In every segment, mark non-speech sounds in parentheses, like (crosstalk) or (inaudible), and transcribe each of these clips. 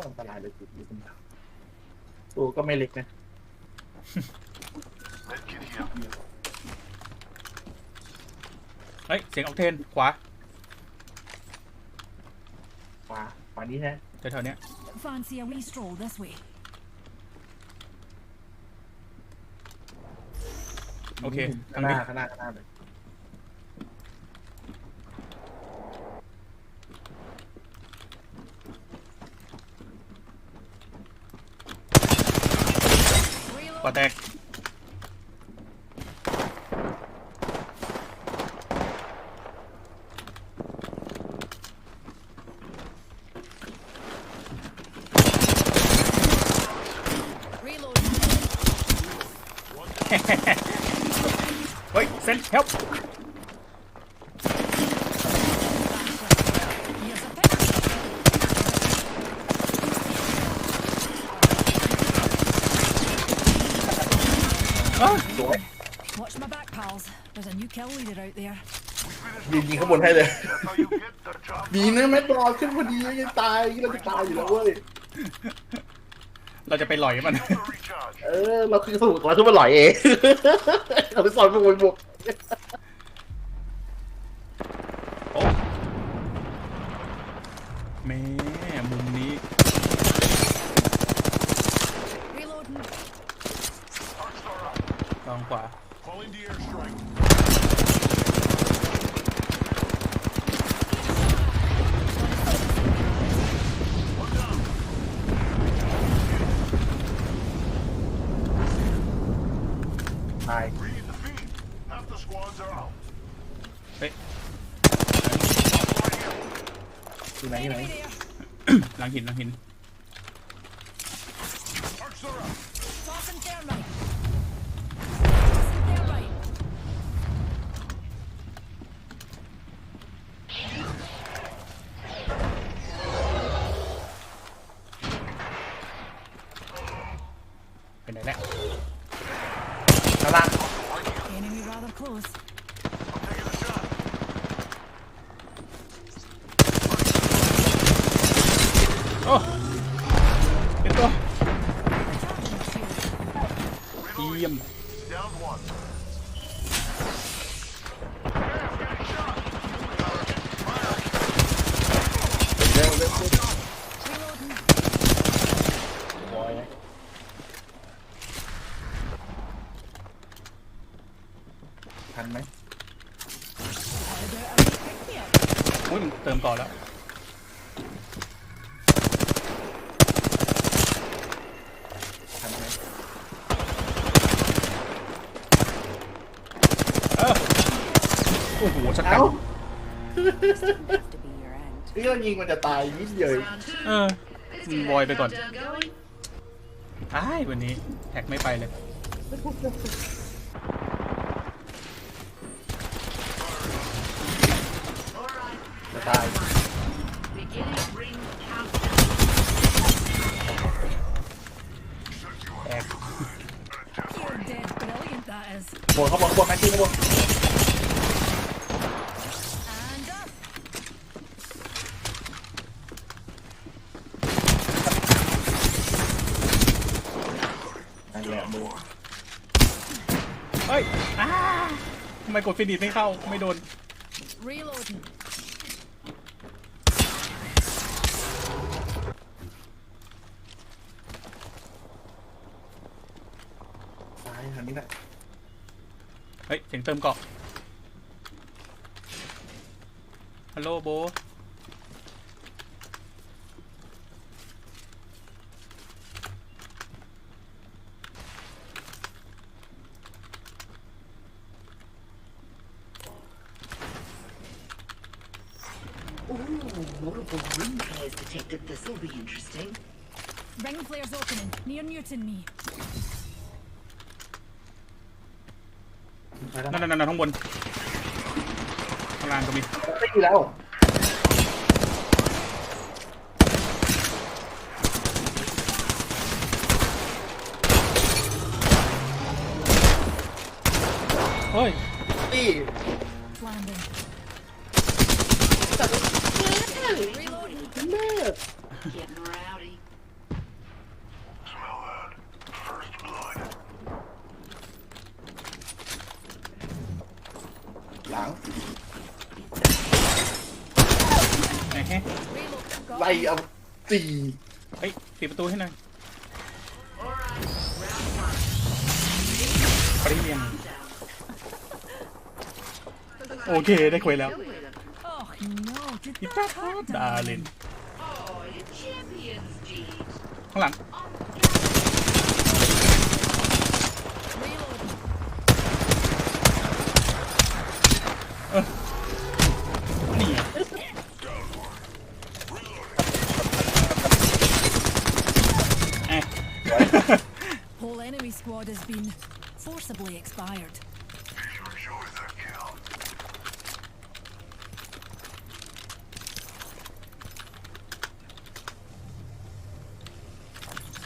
ตรอันตรายเลยจุดนี้คุณตัวก็ไม่เล็กนะ Medkit here. เฮ้ย เสียงออกเทน ขวาขวาขวานี้ฮะแถวๆเนี้ย Fancy a wee stroll this way. โอเค ข้างหน้าข้างหน้าข้างหน้าเลย ขวาแตก Reload. เฮ้ยเซนเฮล สวย Watch my back, pals. There's a new kill leader out there. ยิงยิงข้างบนให้เลย That's how you get the job ดีนะแม่ตอนขึ้นพอดียังตายเราจะตายอยู่แล้วเว้ย เราจะไปหลอยมัน done. To recharge. เออ เราคือสมุนเราขึ้นมาหล่อยเอง เราไปสอนพวกมันบวกโอ้แม่มุมนี้ Reloading. Arc star up. ลองขวา Calling the airstrike. ตาย Read the feed. Half the squads are out. เฮ้ยที่ไหนที่ไหน Enemy there. หลังหินหลังหิน Charging shield. เยี่ยม Down one. เร็วเร็วเร็ว Reloading. บอยนะทันไหม Fired out a wee pick me up. อุ้ยมันเติมก่อนแล้ว ทันไหม เออโอ้โหชักกัเอ้าน This didn't have to be your end. นี่เรายิงมันจะตายนิดเดียวเองเออมึงบอยไปก่อนอ้ายวันนี้แท็กไม่ไปเลย บนเขาบอกบนแม็กซี่ข้างบน And up. นั่นแหละมือเฮ้ยอ้าทำไมกดฟินิชไม่เข้า ไม่โดน Reloading. ซ้ายทางนี้แหละ เฮ้ยเสียงเติมเกาะฮัลโหลโบ Ooh, multiple ring pairs detected. This will be interesting. Ring flares opening. Near Newton me. ไปแล้ว นั่นนั่นนั่นข้างบนข้างล่างก็มีไม่ดีแล้วเฮ้ยนี่ Landing. Reloading. แม่ ฮะ Reload. Got ไล่ him. เอาตีเฮ้ยปิดประตูให้หน่อยปริเมียมโอเคได้คุยแล้ว Oh no, did พิ that ต้า hurt? ดาเลน Oh, you champions, Gene. ข้างหลัง enemy squad has been forcibly expired. Enjoy that kill.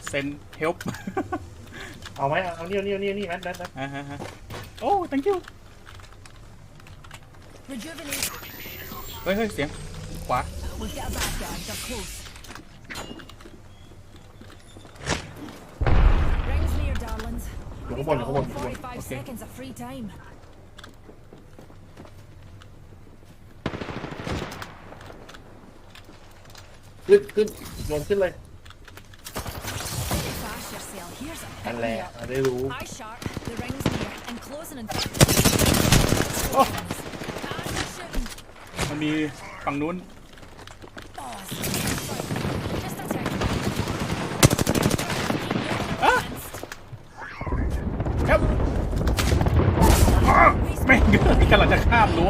เซนเฮลป์ เอาไหมเอาเนี่ยเนี่ยเนี่ยนี่แมทแมทแมท อ่าฮะฮะโอ้ thank you Rejuvenate. เฮ้ยเฮ้ยเสียง ขวา We've got a bad guy. They're close. อยู่ข้าง We've บนอยู่ got ข้างบน all อยู่ข้างบน 45 Okay. seconds of free time. ขึ้นขึ้นโยนขึ้นเลย Fast yourself. Here's a นั่น pick แห me ละ up. ได้รู้ Eye sharp. The ring's near. And closing in 50 โอ้ And shooting. มันมีฝั่งนู้น Oh,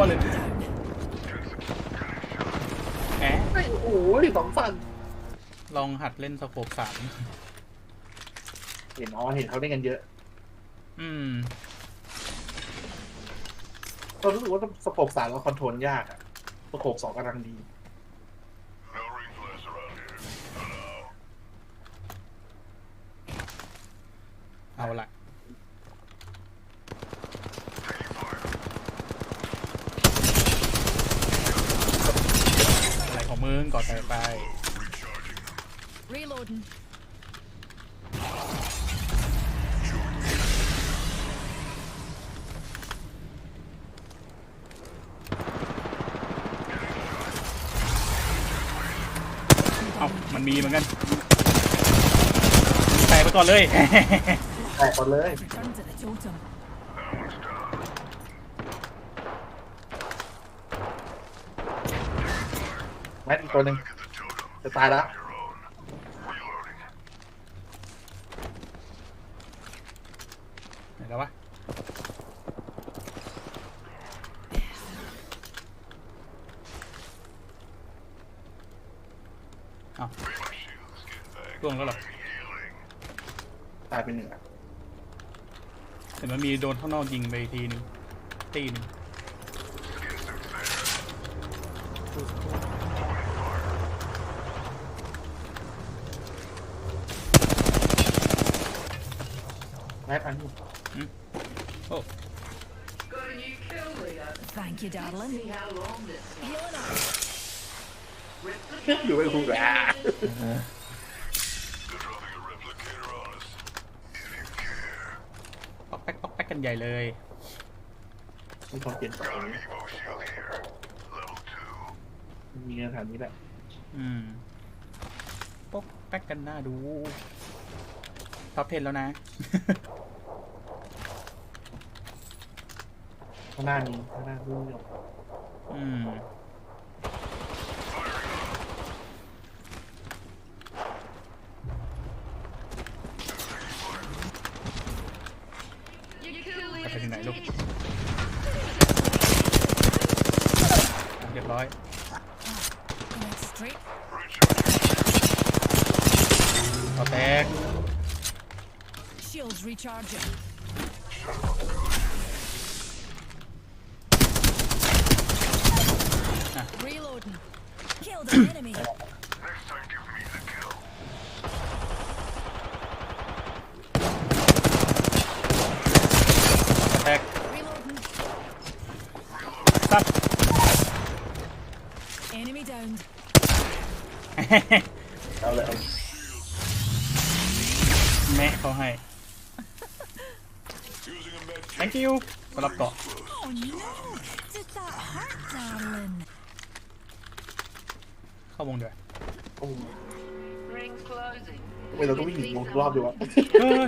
เลยแหมไอ้โอ้โหสองฝั่งลองหัดเล่นสโคปสามเห็นอ๋อเห็นเขาเล่นกันเยอะอืมก็รู้สึกว่าสโคปสามเราคอนโทรลยากอะสโคปสองกำลังดี No replays around here. เอาละอะไรของมึงก่อนไปไป Reloading. เอ้า มันมีเหมือนกันแตกไปก่อนเลย แตกก่อนเลย Return to the totem. แมทอีกตัวหนึ่งจะตายแล้วไหนแล้ววะเอ้า ล่วงแล้วเหรอตายเป็นหนึ่งอะเห็นมันมีโดนข้างนอกยิงไปทีนึงตีหนึงแมทอันนี้โอ้ Got a new kill leader. Thank you, darling. See how long this Healing up. replicator อยู่ไม่พูดอะ They're dropping a replicator on us. If you care. ป๊อ กแป๊กป๊อกแป๊กกันใหญ่เลยมีคนเปลี่ยนตัว Got เอ an ง Evo shield here. Level 2. มีเงินฐานนี้แหละอืมป๊อกแป๊กกันหน้าดูท็อปเทนแล้วนะข้างหน้ามีข้างหน้าดูอยู่อืม kill ไป leader ถึงไหนลูก is เรียบร้อย Going straight. ต่อแตก Shields recharging. Reloading. Killed an enemy. (clears throat) ซัด Enemy downed. เอาเลยเอาแม่เขาให้ Using a med thank you สำหรับเกาะ Oh no! Did that hurt, darling? เข้าวงเดือดโอ้โห Rings closing. ทำไมเราต้องวิ่งหนีวงรอบดีวะเออ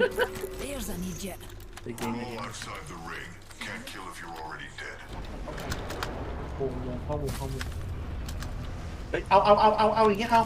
There's an Egypt. จริงๆ All outside the ring. Can't kill if you're already dead. วงวงเข้าวงเข้าวงเฮ้ยเอาเอาเอาเอาเอาอย่างเงี้ยเอา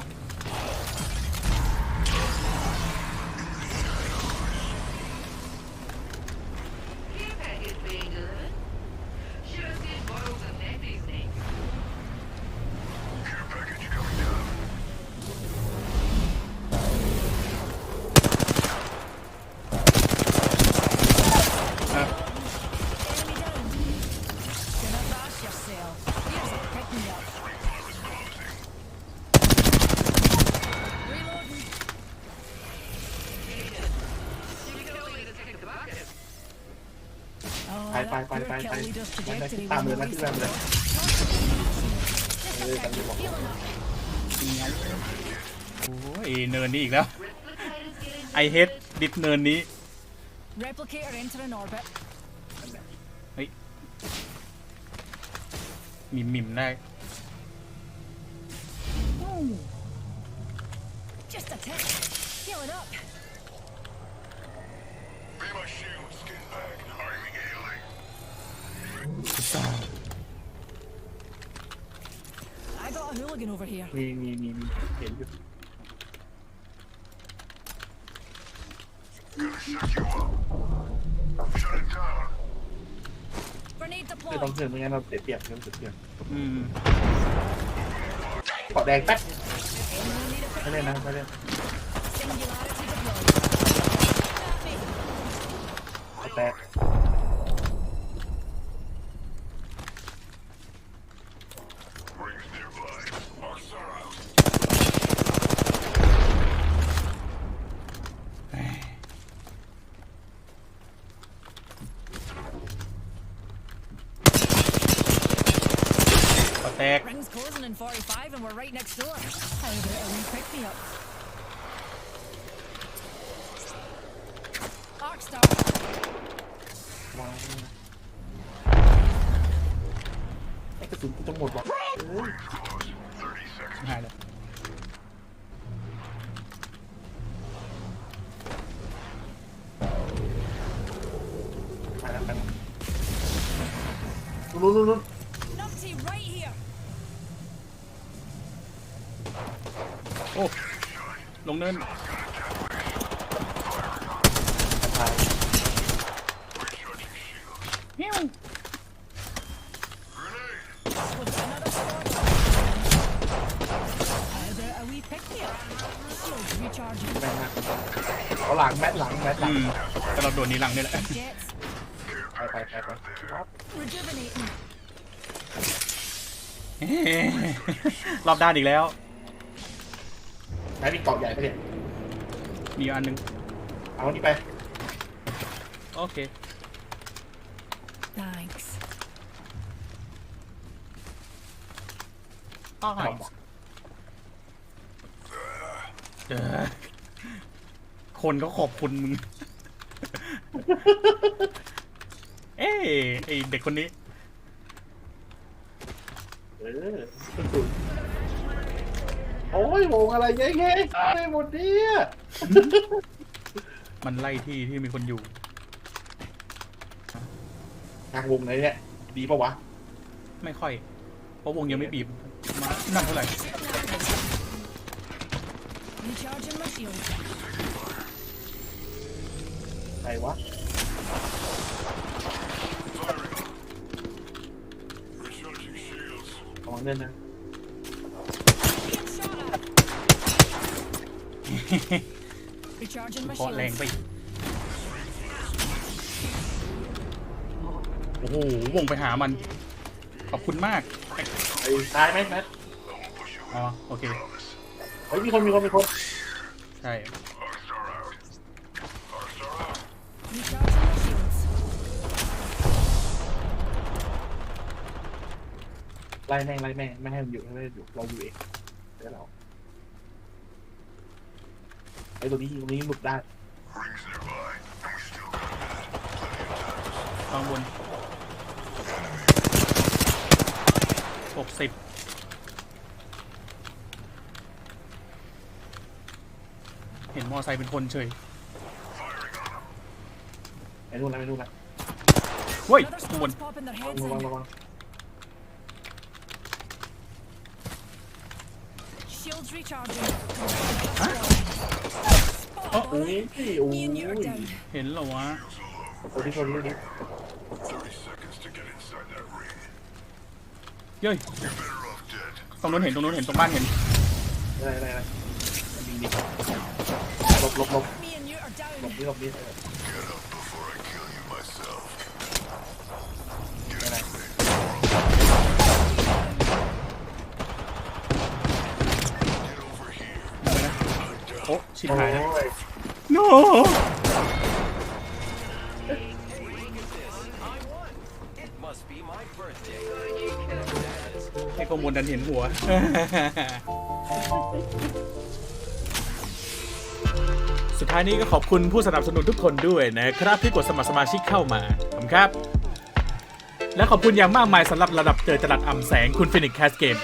ะ trajectory ตาม was เลย no นะที่ reason. แรมเลย Just Ừ, a tạm biệt tick. mọi người. Healing up. โอ้ยเนินนี้อีกแล้ว Replicators getting ไอเฮดดิฟเนินนี้ Replicator entering orbit. มิมมิมได้ Ooh. Just a tick. Healing up. I got a hooligan over here. มีมีมีมีเห็นอยู่ Gonna shut you up. Shut it down. Grenade ไม่ต้อง deployed. เชื่อไม่งั้นเราเสียเปรียบเราเสียเปรียบอืมเกาะแดงแป๊บ Enemy need a ไม่เล่นนะไม่เล่น Singularity deployed. Copy. เกาะแตก 745 and we're right next door. A wee pick-me-up? Arkstar! โอ้ลงเนินตายฮิ้ว Grenade. With another squad. How about a wee pick me up? Shields recharging. แม่งมากเอาหลังแมทหลังแมทหลัอืงมแต่เราโดดหนี้หลังนี่แหละ Jets. ไปไปไปไปครับ Rejuvenating. เฮ้รอบด้านอีกแล้ว ไหนมีเกาะใหญ่ปะเนี่ยมีอันหนึงเอาอันนี้ไปโอเค Thanks. อ้าวเอาบอกเออคนก็ขอบคุณมึง เอ้ยไอเด็กคนนี้ เออกระสุนโอ้ยวงอะไรเงี้ยๆอะไรหมดเนี่ยมันไล่ที่ที่มีคนอยู่ทางวงไหนเนี่ยดีปะวะ ไม่ค่อย เพราะวงยังไม่บีบมานั่นเท่าไหร่ Recharging my shield. ไหนวะ Recharging shields. ระวังเล่นนะ เพราะแรง shield. ไปอีกโอ้โหวงไปหามัน ขอบคุณมากไอ้ตายไหมแมท I won't push you อ๋อ out. โอเค Promise. เฮ้ยมีคนมีคนมีคนใช่ Arcs are out. Arcs are out. Recharging my shields. ไล่แม่งไล่แม่งไม่ให้มันอยู่ไม่ให้มันอยู่เราอยู่เองเดี๋ยวเรา ไอ้ตัวนี้ตรงนี้หลุดได้ Rings nearby. And we still got that. ข้างบนหกสิบเห็นมอไซค์เป็นคนเฉยไอ้นู่นนะไอ้นู่นนะเฮ้ย Another ข้างบน squad's popping their ระ heads วัง in. ระวัง Shields recharging. เอ้าโอ้ยโอ้ Me and you are ย down. เห็นเหรอวะโอ้ยที่คนนี้ดิ30 seconds to get inside that ring. เย้ย You're better off dead. ตรงนู้นเห็นตรงนู้นเห็นตรงบ้านเห็นได้ได้ได้ยิงดิหลบหลบหลบ Me and you are หลบ down. นี่หลบนี่ Get up before I kill you myself. ได้ได้ Get over here. โอ้ชิบหายแล้วโอ้ย no ไอ้ข้อมูลดันเห็นหัว สุดท้ายนี้ก็ขอบคุณผู้สนับสนุนทุกคนด้วยนะครับที่กดสมัครสมาชิกเข้ามาขอบคุณครับ และขอบคุณอย่างมากมายสำหรับระดับเจอจรัสอ่ำแสงคุณฟินิกแคสเกม